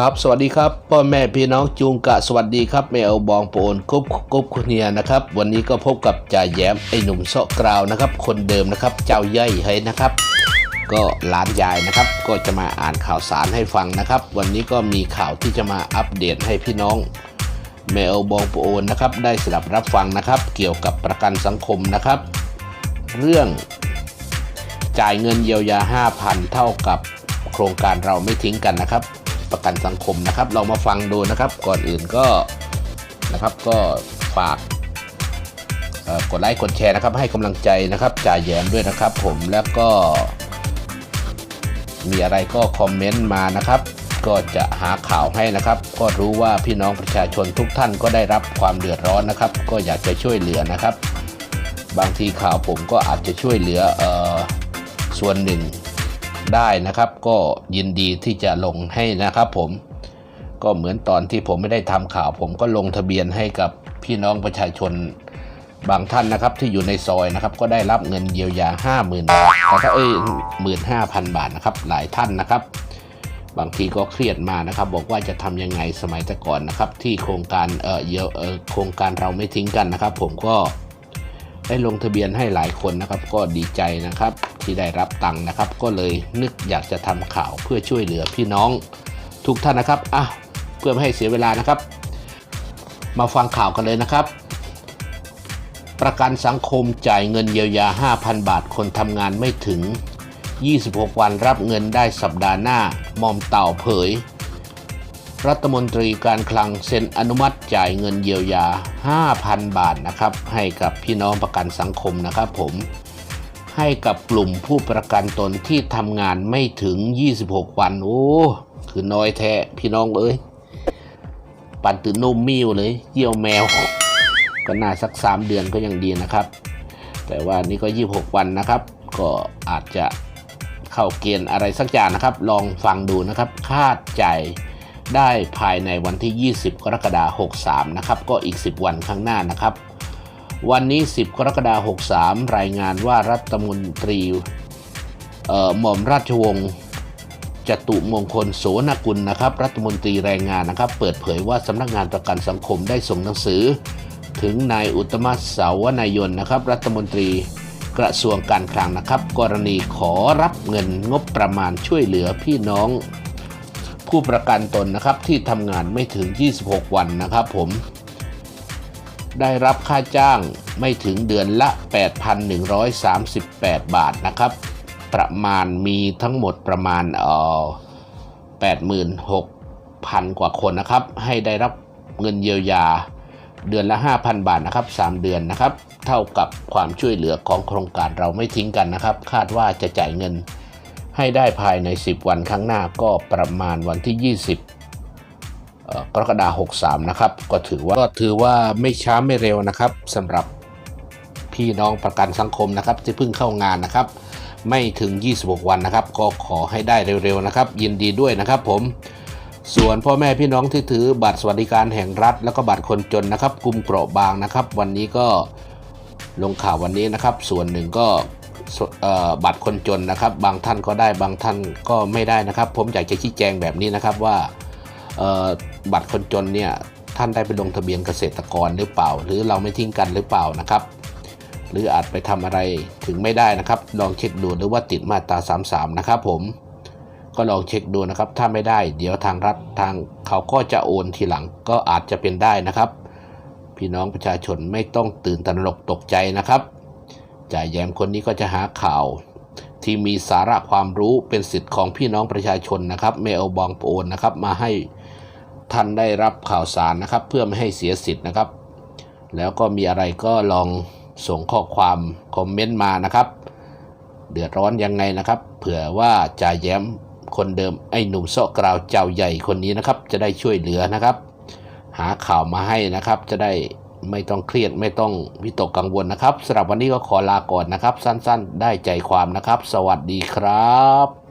ครับสวัสดีครับพ่อแม่พี่น้องจูงกะสวัสดีครับแม่อาบองโปนกุ๊บกุ๊บคุณเนียนะครับ วันนี้ก็พบกับจ่าแย้มไอ้หนุ่มเซาะกราวนะครับ คนเดิมนะครับ เจ้าเย่ยเฮ้ยนะครับ ก็หลานยายนะครับ ก็จะมาอ่านข่าวสารให้ฟังนะครับ วันนี้ก็มีข่าวที่จะมาอัปเดตให้พี่น้องแมวบองโปนนะครับ ได้สดับรับฟังนะครับ เกี่ยวกับประกันสังคมนะครับ เรื่อง จ่ายเงินเยียวยา 5,000 เท่ากับโครงการเราไม่ทิ้งกันนะครับ ประกันสังคมนะครับ เรามาฟังดูนะครับ ก่อนอื่นก็นะครับก็ฝากกดไลค์กดแชร์นะครับ ให้กำลังใจนะครับจ่าแยมด้วยนะครับ ผมแล้วก็ มีอะไรก็คอมเมนต์มานะครับ ก็จะหาข่าวให้นะครับ ก็รู้ว่าพี่น้องประชาชนทุกท่านก็ได้รับความเดือดร้อนนะครับ ก็อยากจะช่วยเหลือนะครับ บางทีข่าวผมก็อาจจะช่วยเหลือออส่วนหนึ่ง ได้นะครับ ก็ยินดีที่จะลงให้นะครับผมก็เหมือนตอนที่ผมไม่ได้ทำข่าว ผมก็ลงทะเบียนให้กับพี่น้องประชาชนบางท่านนะครับที่อยู่ในซอยนะครับ ก็ได้รับเงินเยียวยา 50,000 บาทนะครับเอ้ยหมื่นห้าพันบาทนะครับหลายท่านนะครับ บางทีก็เครียดมานะครับ บอกว่าจะทำยังไงสมัยแต่ก่อนนะครับ ที่โครงการเออเยียวเออโครงการเราไม่ทิ้งกันนะครับ ผมก็ ได้ลงทะเบียนให้หลายคนนะครับ ก็ดีใจนะครับที่ได้รับตังค์นะครับ ก็เลยนึกอยากจะทำข่าวเพื่อช่วยเหลือพี่น้องทุกท่านนะครับอะเพื่อไม่ให้เสียเวลานะครับ มาฟังข่าวกันเลยนะครับ ประกันสังคมจ่ายเงินเยียวยา 5,000 บาทคนทำงานไม่ถึง 26 วันรับเงินได้สัปดาห์หน้า มอมเต่าเผย รัฐมนตรีการคลังเซ็นอนุมัติจ่ายเงินเยียวยา 5,000 บาทนะครับ ให้กับพี่น้องประกันสังคมนะครับผม ให้กับกลุ่มผู้ประกันตนที่ทำงานไม่ถึง 26 วัน โอ้ คือน้อยแท้พี่น้องเอ้ย ปันตื่นนุ่มมิวเลย เยี่ยวแมว ก็น่าสัก 3 เดือนก็ยังดีนะครับ แต่ว่านี่ก็ 26 วันนะครับ ก็อาจจะเข้าเกณฑ์อะไรสักอย่างนะครับ ลองฟังดูนะครับ คาดจ่าย ได้ภายในวันที่ 20 กรกฎาคม63 นะครับ ก็อีก 10 วันข้างหน้านะครับ วันนี้ 10 กรกฎาคม63 รายงานว่ารัฐมนตรีเอ่อหม่อมราชวงศ์จตุมงคลโสนกุลนะครับ รัฐมนตรีแรงงานนะครับ เปิดเผยว่าสำนักงานประกันสังคมได้ส่งหนังสือ ถึงนายอุตมะสาวนายนนะครับ รัฐมนตรีกระทรวงการคลังนะครับ กรณีขอรับเงินงบประมาณช่วยเหลือพี่น้อง ผู้ประกันตนนะครับที่ทำงานไม่ถึง 26 วันนะครับผม ได้รับค่าจ้างไม่ถึงเดือนละ 8,138 บาทนะครับ ประมาณมีทั้งหมดประมาณเอ่อ86,000 กว่าคนนะครับ ให้ได้รับเงินเยียวยาเดือนละ 5,000 บาทนะครับ 3 เดือนนะครับ เท่ากับความช่วยเหลือของโครงการเราไม่ทิ้งกันนะครับ คาดว่าจะจ่ายเงิน ให้ได้ภายใน 10 วันข้างหน้าก็ประมาณวันที่ 20กรกฎาคม63 นะครับ ก็ถือว่าก็ถือว่าไม่ช้าไม่เร็วนะครับสำหรับพี่น้องประกันสังคมนะครับที่เพิ่งเข้างานนะครับ ไม่ถึง 26 วันนะครับ ก็ขอให้ได้เร็วๆนะครับ ยินดีด้วยนะครับผมส่วนพ่อแม่พี่น้องที่ถือบัตรสวัสดิการแห่งรัฐ แล้วก็บัตรคนจนนะครับกลุ่มเปราะบางนะครับ วันนี้ก็ลงข่าววันนี้นะครับ ส่วนหนึ่งก็ บัตรคนจนนะครับ บางท่านก็ได้บางท่านก็ไม่ได้นะครับ ผมอยากจะชี้แจงแบบนี้นะครับว่าบัตรคนจนเนี่ยท่านได้ไปลงทะเบียนเกษตรกรหรือเปล่า หรือเราไม่ทิ้งกันหรือเปล่านะครับ หรืออาจไปทำอะไรถึงไม่ได้นะครับ ลองเช็คดูหรือว่าติดมาตรา 33 นะครับผมก็ลองเช็คดูนะครับ ถ้าไม่ได้ เดี๋ยวทางรัฐทางเขาก็จะโอนทีหลังก็อาจจะเป็นได้นะครับ พี่น้องประชาชนไม่ต้องตื่นตระหนกตกใจนะครับ จ่ายแยมคนนี้ก็จะหาข่าว ที่มีสาระความรู้เป็นสิทธิ์ของพี่น้องประชาชนนะครับไม่เอาบองโอนนะครับ มาให้ท่านได้รับข่าวสารนะครับ เพื่อไม่ให้เสียสิทธิ์นะครับ แล้วก็มีอะไรก็ลองส่งข้อความคอมเมนต์มานะครับ เดือดร้อนยังไงนะครับ เผื่อว่าจ่าแย้มคนเดิมไอ้หนุ่มเสาะกราวเจ้าใหญ่คนนี้นะครับ จะได้ช่วยเหลือนะครับ หาข่าวมาให้นะครับจะได้ ไม่ต้องเครียดไม่ต้องวิตกกังวลนะครับสำหรับวันนี้ก็ขอลาก่อนนะครับ สั้นๆ ได้ใจความนะครับ สวัสดีครับ